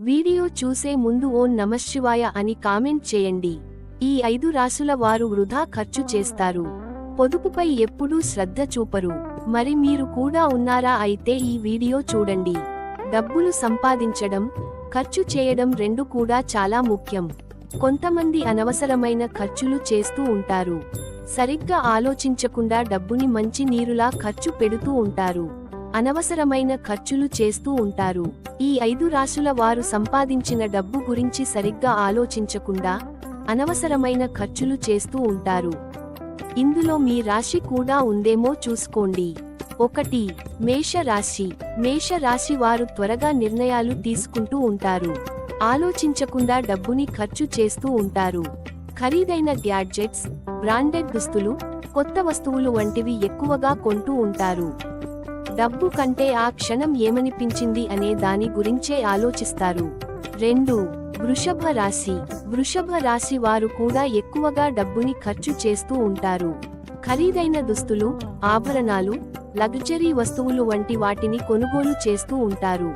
Video చూసే ముందు ఓం నమశివాయ అని కామెంట్ చేయండి. ఈ ఐదు రాసుల వారు వృధా ఖర్చు చేస్తారు. పొదుపుపై ఎప్పుడూ శ్రద్ధ చూపరు. మరి మీరు కూడా ఉన్నారా అయితే ఈ వీడియో చూడండి. డబ్బులు సంపాదించడం ఖర్చు చేయడం రెండు కూడా చాలా ముఖ్యం. కొంతమంది అనవసరమైన ఖర్చులు చేస్తూ ఉంటారు. సరిగ్గా ఆలోచించకుండా డబ్బుని మంచి నీరులా ఖర్చు పెడుతూ ఉంటారు. అనవసరమైన ఖర్చులు చేస్తూ ఉంటారు. ఈ ఐదు రాశుల వారు సంపాదించిన డబ్బు గురించి సరిగ్గా ఆలోచించకుండా అనవసరమైన ఖర్చులు చేస్తూ ఉంటారు. ఇందులో మీ రాశి కూడా ఉందేమో చూసుకోండి. ఒకటి మేష రాశి. మేష రాశి వారు త్వరగా నిర్ణయాలు తీసుకుంటూ ఉంటారు. ఆలోచించకుండా డబ్బుని ఖర్చు చేస్తూ ఉంటారు. ఖరీదైన గ్యాడ్జెట్స్ బ్రాండెడ్ దుస్తులు కొత్త వస్తువులు వంటివి ఎక్కువగా కొంటూ ఉంటారు. డబ్బు కంటే ఆ క్షణం ఏమనిపించింది అనే దాని గురించే ఆలోచిస్తారు. రెండు వృషభ రాశి. వృషభ రాశి వారు కూడా ఎక్కువగా డబ్బుని ఖర్చు చేస్తూ ఉంటారు. ఖరీదైన దుస్తులు ఆభరణాలు లగ్జరీ వస్తువులు వంటి వాటిని కొనుగోలు చేస్తూ ఉంటారు.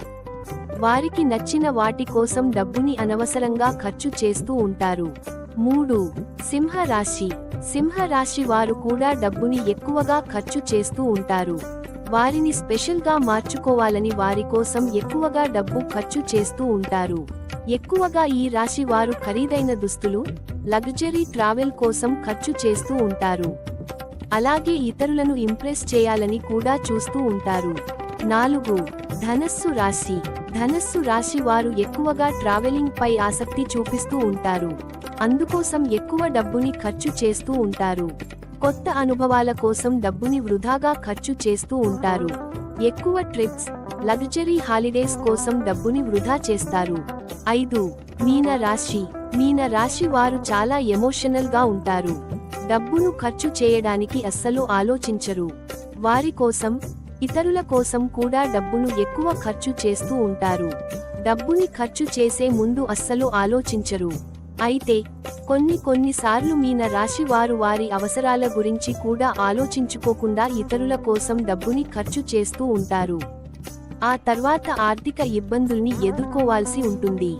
వారికి నచ్చిన వాటి కోసం డబ్బుని అనవసరంగా ఖర్చు చేస్తూ ఉంటారు. మూడు సింహ రాశి. సింహ రాశి వారు కూడా డబ్బుని ఎక్కువగా ఖర్చు చేస్తూ ఉంటారు. వారిని స్పెషల్గా మార్చుకోవాలని వారి కోసం ఎక్కువగా డబ్బు ఖర్చు చేస్తూ ఉంటారు. ఎక్కువగా ఈ రాశి వారు ఖరీదైన దుస్తులు లగ్జరీ ట్రావెల్ కోసం ఖర్చు చేస్తూ ఉంటారు. అలాగే ఇతరులను ఇంప్రెస్ చేయాలని కూడా చూస్తూ ఉంటారు. నాలుగు ధనస్సు రాశి. ధనస్సు రాశి వారు ఎక్కువగా ట్రావెలింగ్ పై ఆసక్తి చూపిస్తూ ఉంటారు. అందుకోసం ఎక్కువ డబ్బుని ఖర్చు చేస్తూ ఉంటారు. కొత్త అనుభవాల కోసం డబ్బుని వృధాగా ఖర్చు చేస్తూ ఉంటారు. ఎక్కువ ట్రిప్స్ లగ్జరీ హాలిడేస్ కోసం డబ్బుని వృధా చేస్తారు. ఐదు మీన రాశి మీన రాశి వారు చాలా ఎమోషనల్గా ఉంటారు. డబ్బును ఖర్చు చేయడానికి అస్సలు ఆలోచించరు. వారి కోసం ఇతరుల కోసం కూడా డబ్బును ఎక్కువ ఖర్చు చేస్తూ ఉంటారు. డబ్బుని ఖర్చు చేసే ముందు అస్సలు ఆలోచించరు. అయితే కొన్ని కొన్నిసార్లు మీన రాశి వారు వారి అవసరాల గురించి కూడా ఆలోచించుకోకుండా ఇతరుల కోసం డబ్బుని ఖర్చు చేస్తూ ఉంటారు. ఆ తర్వాత ఆర్థిక ఇబ్బందుల్ని ఎదుర్కోవాల్సి ఉంటుంది.